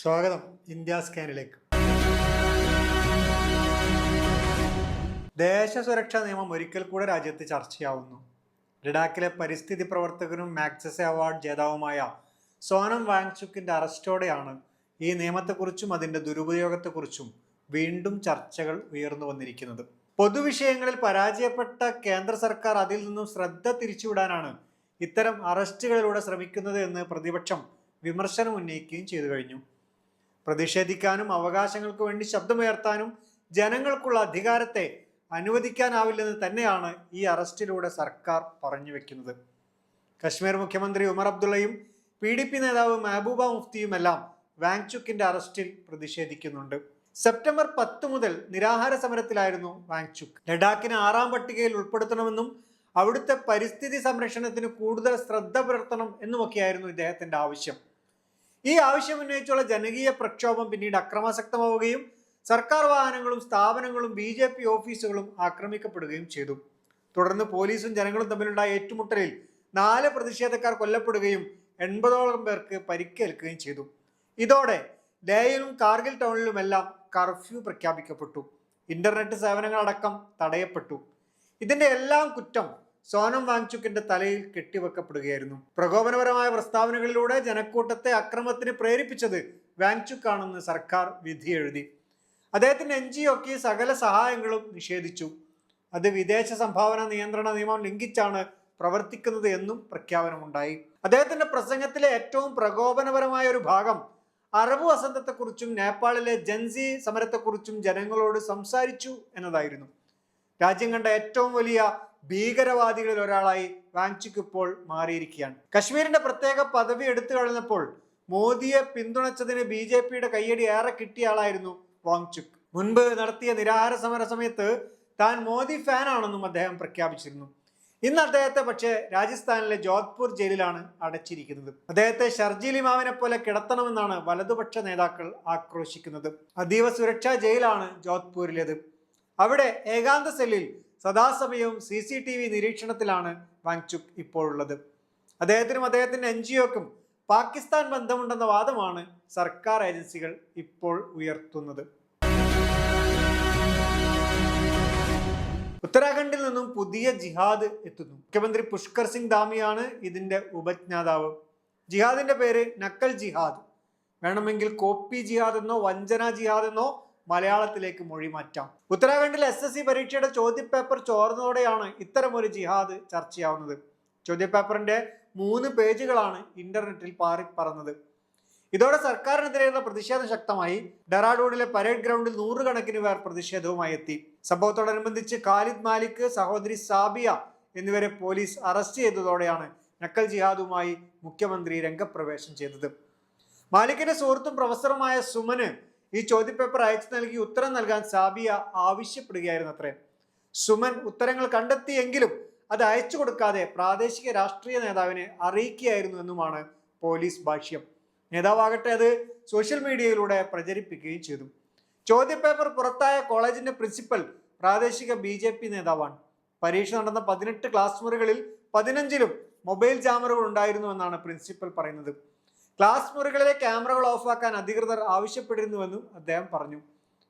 സ്വാഗതം ഇന്ത്യ സ്കാനിലേക്ക്. ദേശസുരക്ഷാ നിയമം ഒരിക്കൽ കൂടെ രാജ്യത്ത് ചർച്ചയാവുന്നു. ലഡാക്കിലെ പരിസ്ഥിതി പ്രവർത്തകനും മാക്സസ് അവാർഡ് ജേതാവുമായ സോനം വാങ്ചുക്കിന്റെ അറസ്റ്റോടെയാണ് ഈ നിയമത്തെക്കുറിച്ചും അതിന്റെ ദുരുപയോഗത്തെക്കുറിച്ചും വീണ്ടും ചർച്ചകൾ ഉയർന്നു വന്നിരിക്കുന്നത്. പൊതുവിഷയങ്ങളിൽ പരാജയപ്പെട്ട കേന്ദ്ര സർക്കാർ അതിൽ നിന്നും ശ്രദ്ധ തിരിച്ചുവിടാനാണ് ഇത്തരം അറസ്റ്റുകളിലൂടെ ശ്രമിക്കുന്നത് എന്ന് പ്രതിപക്ഷം വിമർശനം ഉന്നയിക്കുകയും ചെയ്തു കഴിഞ്ഞു. പ്രതിഷേധിക്കാനും അവകാശങ്ങൾക്ക് വേണ്ടി ശബ്ദമുയർത്താനും ജനങ്ങൾക്കുള്ള അധികാരത്തെ അനുവദിക്കാനാവില്ലെന്ന് തന്നെയാണ് ഈ അറസ്റ്റിലൂടെ സർക്കാർ പറഞ്ഞു വെക്കുന്നത്. കശ്മീർ മുഖ്യമന്ത്രി ഉമർ അബ്ദുള്ളയും പി ഡി പി നേതാവ് മെഹബൂബ മുഫ്തിയുമെല്ലാം വാങ്ചുക്കിന്റെ അറസ്റ്റിൽ പ്രതിഷേധിക്കുന്നുണ്ട്. സെപ്റ്റംബർ പത്ത് മുതൽ നിരാഹാര സമരത്തിലായിരുന്നു വാങ്ചുക്ക്. ലഡാക്കിനെ ആറാം പട്ടികയിൽ ഉൾപ്പെടുത്തണമെന്നും അവിടുത്തെ പരിസ്ഥിതി സംരക്ഷണത്തിന് കൂടുതൽ ശ്രദ്ധ പുലർത്തണം എന്നുമൊക്കെയായിരുന്നു ഇദ്ദേഹത്തിന്റെ ആവശ്യം. ഈ ആവശ്യം ഉന്നയിച്ചുള്ള ജനകീയ പ്രക്ഷോഭം പിന്നീട് അക്രമാസക്തമാവുകയും സർക്കാർ വാഹനങ്ങളും സ്ഥാപനങ്ങളും ബി ജെ പി ഓഫീസുകളും ആക്രമിക്കപ്പെടുകയും ചെയ്തു. തുടർന്ന് പോലീസും ജനങ്ങളും തമ്മിലുണ്ടായ ഏറ്റുമുട്ടലിൽ നാല് പ്രതിഷേധക്കാർ കൊല്ലപ്പെടുകയും എൺപതോളം പേർക്ക് പരിക്കേൽക്കുകയും ചെയ്തു. ഇതോടെ ലേയിലും കാർഗിൽ ടൗണിലുമെല്ലാം കർഫ്യൂ പ്രഖ്യാപിക്കപ്പെട്ടു. ഇന്റർനെറ്റ് സേവനങ്ങളടക്കം തടയപ്പെട്ടു. ഇതിന്റെ എല്ലാം കുറ്റം സോനം വാങ്ചുക്കിന്റെ തലയിൽ കെട്ടിവെക്കപ്പെടുകയായിരുന്നു. പ്രകോപനപരമായ പ്രസ്താവനകളിലൂടെ ജനക്കൂട്ടത്തെ അക്രമത്തിന് പ്രേരിപ്പിച്ചത് വാങ്ചുക്കാണെന്ന് സർക്കാർ വിധി എഴുതി അദ്ദേഹത്തിന്റെ എൻ ജി ഒക്ക് സകല സഹായങ്ങളും നിഷേധിച്ചു. അത് വിദേശ സംഭാവന നിയന്ത്രണ നിയമം ലംഘിച്ചാണ് പ്രവർത്തിക്കുന്നത് എന്നും പ്രഖ്യാപനമുണ്ടായി. അദ്ദേഹത്തിന്റെ പ്രസംഗത്തിലെ ഏറ്റവും പ്രകോപനപരമായ ഒരു ഭാഗം അറബ് വസന്തത്തെക്കുറിച്ചും നേപ്പാളിലെ ജൻസി സമരത്തെക്കുറിച്ചും ജനങ്ങളോട് സംസാരിച്ചു എന്നതായിരുന്നു. രാജ്യം കണ്ട ഏറ്റവും വലിയ ഭീകരവാദികളിൽ ഒരാളായി വാങ്ചുക്ക് ഇപ്പോൾ മാറിയിരിക്കുകയാണ്. കശ്മീരിന്റെ പ്രത്യേക പദവി എടുത്തു കളഞ്ഞപ്പോൾ മോദിയെ പിന്തുണച്ചതിന് ബി ജെ പിയുടെ കയ്യടി ഏറെ കിട്ടിയ ആളായിരുന്നു വാങ്ചുക്ക് മുൻപ് നടത്തിയ നിരാഹാര സമര സമയത്ത് താൻ മോദി ഫാനാണെന്നും അദ്ദേഹം പ്രഖ്യാപിച്ചിരുന്നു. ഇന്ന് അദ്ദേഹത്തെ പക്ഷേ രാജസ്ഥാനിലെ ജോധ്പൂർ ജയിലിലാണ് അടച്ചിരിക്കുന്നത്. അദ്ദേഹത്തെ ഷർജീലി മാവിനെ പോലെ കിടത്തണമെന്നാണ് വലതുപക്ഷ നേതാക്കൾ ആക്രോശിക്കുന്നത്. അതീവ സുരക്ഷാ ജയിലാണ് ജോധ്പൂരിലേത്. അവിടെ ഏകാന്ത സെല്ലിൽ സദാസമയവും സി സി ടി വി നിരീക്ഷണത്തിലാണ് വാങ്ചുക് ഇപ്പോഴുള്ളത്. അദ്ദേഹത്തിനും അദ്ദേഹത്തിന്റെ എൻ ജി ഒക്കും പാകിസ്ഥാൻ ബന്ധമുണ്ടെന്ന വാദമാണ് സർക്കാർ ഏജൻസികൾ ഇപ്പോൾ ഉയർത്തുന്നത്. ഉത്തരാഖണ്ഡിൽ നിന്നും പുതിയ ജിഹാദ് എത്തുന്നു. മുഖ്യമന്ത്രി പുഷ്കർ സിംഗ് ധാമിയാണ് ഇതിന്റെ ഉപജ്ഞാതാവ്. ജിഹാദിന്റെ പേര് നക്കൽ ജിഹാദ്. വേണമെങ്കിൽ കോപ്പി ജിഹാദ് എന്നോ വഞ്ചന ജിഹാദ് എന്നോ മലയാളത്തിലേക്ക് മൊഴി മാറ്റാം ഉത്തരാഖണ്ഡിൽ എസ് എസ് സി പരീക്ഷയുടെ ചോദ്യപേപ്പർ ചോർന്നതോടെയാണ് ഇത്തരമൊരു ജിഹാദ് ചർച്ചയാവുന്നത്. ചോദ്യപേപ്പറിന്റെ മൂന്ന് പേജുകളാണ് ഇന്റർനെറ്റിൽ പാറി പറന്നത്. ഇതോടെ സർക്കാരിനെതിരെയുള്ള പ്രതിഷേധം ശക്തമായി. ഡെറാഡൂണിലെ പരേഡ് ഗ്രൗണ്ടിൽ നൂറുകണക്കിന് പേർ പ്രതിഷേധവുമായി എത്തി. സംഭവത്തോടനുബന്ധിച്ച് ഖാലിദ് മാലിക് സഹോദരി സാബിയ എന്നിവരെ പോലീസ് അറസ്റ്റ് ചെയ്തതോടെയാണ് നക്കൽ ജിഹാദുമായി മുഖ്യമന്ത്രി രംഗപ്രവേശം ചെയ്തത്. മാലിക്കിന്റെ സുഹൃത്തും പ്രൊഫസറുമായ സുമന് ഈ ചോദ്യപേപ്പർ അയച്ചു നൽകി ഉത്തരം നൽകാൻ സാബിയ ആവശ്യപ്പെടുകയായിരുന്നു അത്രേ സുമൻ ഉത്തരങ്ങൾ കണ്ടെത്തിയെങ്കിലും അത് അയച്ചു കൊടുക്കാതെ പ്രാദേശിക രാഷ്ട്രീയ നേതാവിനെ അറിയിക്കുകയായിരുന്നു എന്നുമാണ് പോലീസ് ഭാഷ്യം. നേതാവാകട്ടെ അത് സോഷ്യൽ മീഡിയയിലൂടെ പ്രചരിപ്പിക്കുകയും ചെയ്തു. ചോദ്യപേപ്പർ പുറത്തായ കോളേജിന്റെ പ്രിൻസിപ്പൽ പ്രാദേശിക ബി ജെ പി നേതാവാണ്. പരീക്ഷ നടന്ന പതിനെട്ട് ക്ലാസ് മുറികളിൽ പതിനഞ്ചിലും മൊബൈൽ ജാമറുകൾ ഉണ്ടായിരുന്നു എന്നാണ് പ്രിൻസിപ്പൽ പറയുന്നത്. ക്ലാസ് മുറികളിലെ ക്യാമറകൾ ഓഫാക്കാൻ അധികൃതർ ആവശ്യപ്പെട്ടിരുന്നുവെന്നും അദ്ദേഹം പറഞ്ഞു.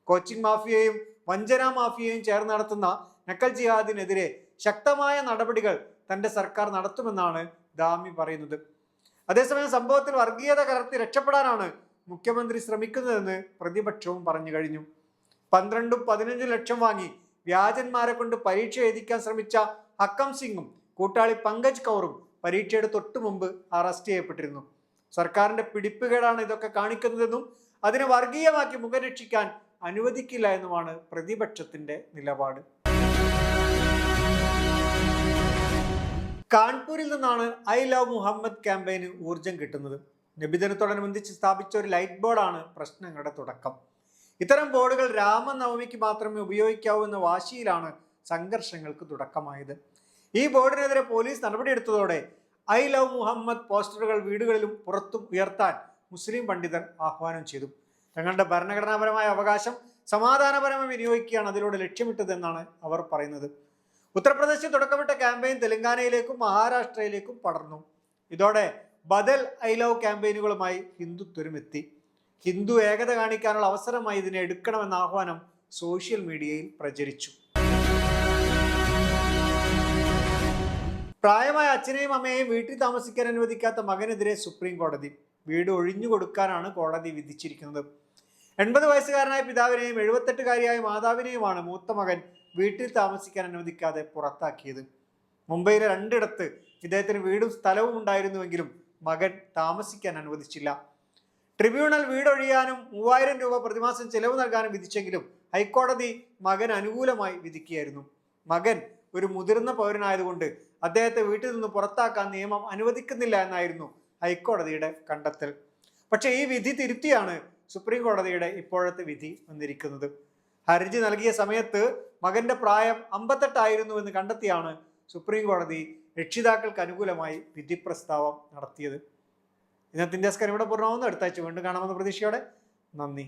കോച്ചിങ് മാഫിയയും വഞ്ചന മാഫിയയും ചേർന്ന് നടത്തുന്ന നക്കൽ ജിഹാദിനെതിരെ ശക്തമായ നടപടികൾ തന്റെ സർക്കാർ നടത്തുമെന്നാണ് ദാമി പറയുന്നത്. അതേസമയം സംഭവത്തിൽ വർഗീയത കലർത്തി രക്ഷപ്പെടാനാണ് മുഖ്യമന്ത്രി ശ്രമിക്കുന്നതെന്ന് പ്രതിപക്ഷവും പറഞ്ഞു കഴിഞ്ഞു. പന്ത്രണ്ടും പതിനഞ്ചും ലക്ഷം വാങ്ങി വ്യാജന്മാരെ കൊണ്ട് പരീക്ഷ എഴുതിക്കാൻ ശ്രമിച്ച അക്കം സിംഗും കൂട്ടാളി പങ്കജ് കൗറും പരീക്ഷയുടെ തൊട്ടു മുമ്പ് അറസ്റ്റ് ചെയ്യപ്പെട്ടിരുന്നു. സർക്കാരിന്റെ പിടിപ്പുകേടാണ് ഇതൊക്കെ കാണിക്കുന്നതെന്നും അതിനെ വർഗീയമാക്കി മുഖരക്ഷിക്കാൻ അനുവദിക്കില്ല എന്നുമാണ് പ്രതിപക്ഷത്തിന്റെ നിലപാട്. കാൺപൂരിൽ നിന്നാണ് ഐ ലവ് മുഹമ്മദ് ക്യാമ്പയിന് ഊർജം കിട്ടുന്നത്. നബിദിനത്തോടനുബന്ധിച്ച് സ്ഥാപിച്ച ഒരു ലൈറ്റ് ബോർഡാണ് പ്രശ്നങ്ങളുടെ തുടക്കം. ഇത്തരം ബോർഡുകൾ രാമനവമിക്ക് മാത്രമേ ഉപയോഗിക്കാവൂ എന്ന വാശിയിലാണ് സംഘർഷങ്ങൾക്ക് തുടക്കമായത്. ഈ ബോർഡിനെതിരെ പോലീസ് നടപടിയെടുത്തതോടെ ഐ ലവ് മുഹമ്മദ് പോസ്റ്ററുകൾ വീടുകളിലും പുറത്തും ഉയർത്താൻ മുസ്ലിം പണ്ഡിതർ ആഹ്വാനം ചെയ്തു. തങ്ങളുടെ ഭരണഘടനാപരമായ അവകാശം സമാധാനപരമായി വിനിയോഗിക്കുകയാണ് അതിലൂടെ ലക്ഷ്യമിട്ടതെന്നാണ് അവർ പറയുന്നത്. ഉത്തർപ്രദേശിൽ തുടക്കമിട്ട ക്യാമ്പയിൻ തെലങ്കാനയിലേക്കും മഹാരാഷ്ട്രയിലേക്കും പടർന്നു. ഇതോടെ ബദൽ ഐ ലവ് ക്യാമ്പയിനുകളുമായി ഹിന്ദുത്വരും എത്തി. ഹിന്ദു ഏകത കാണിക്കാനുള്ള അവസരമായി ഇതിനെ എടുക്കണമെന്ന ആഹ്വാനം സോഷ്യൽ മീഡിയയിൽ പ്രചരിച്ചു. പ്രായമായ അച്ഛനെയും അമ്മയെയും വീട്ടിൽ താമസിക്കാൻ അനുവദിക്കാത്ത മകനെതിരെ സുപ്രീം കോടതി വീട് ഒഴിഞ്ഞു കൊടുക്കാനാണ് കോടതി വിധിച്ചിരിക്കുന്നത്. എൺപത് വയസ്സുകാരനായ പിതാവിനെയും എഴുപത്തെട്ടുകാരിയായ മാതാവിനെയുമാണ് മൂത്ത മകൻ വീട്ടിൽ താമസിക്കാൻ അനുവദിക്കാതെ പുറത്താക്കിയത്. മുംബൈയിലെ രണ്ടിടത്ത് ഇദ്ദേഹത്തിന് വീടും സ്ഥലവും ഉണ്ടായിരുന്നുവെങ്കിലും മകൻ താമസിക്കാൻ അനുവദിച്ചില്ല. ട്രിബ്യൂണൽ വീടൊഴിയാനും മൂവായിരം രൂപ പ്രതിമാസം ചെലവ് നൽകാനും വിധിച്ചെങ്കിലും ഹൈക്കോടതി മകൻ അനുകൂലമായി വിധിക്കുകയായിരുന്നു. മകൻ ഒരു മുതിർന്ന പൗരനായതുകൊണ്ട് അദ്ദേഹത്തെ വീട്ടിൽ നിന്ന് പുറത്താക്കാൻ നിയമം അനുവദിക്കുന്നില്ല എന്നായിരുന്നു ഹൈക്കോടതിയുടെ കണ്ടെത്തൽ. പക്ഷേ ഈ വിധി തിരുത്തിയാണ് സുപ്രീം കോടതിയുടെ ഇപ്പോഴത്തെ വിധി വന്നിരിക്കുന്നത്. ഹർജി നൽകിയ സമയത്ത് മകന്റെ പ്രായം അമ്പത്തെട്ടായിരുന്നു എന്ന് കണ്ടെത്തിയാണ് സുപ്രീം കോടതി രക്ഷിതാക്കൾക്ക് അനുകൂലമായി വിധി പ്രസ്താവം നടത്തിയത്. ഇന്നത്തെ ഇന്ത്യസ്കാരം ഇവിടെ പൂർണമാവുന്നു. അടുത്താഴ്ച വീണ്ടും കാണാമെന്ന പ്രതീക്ഷയോടെ നന്ദി.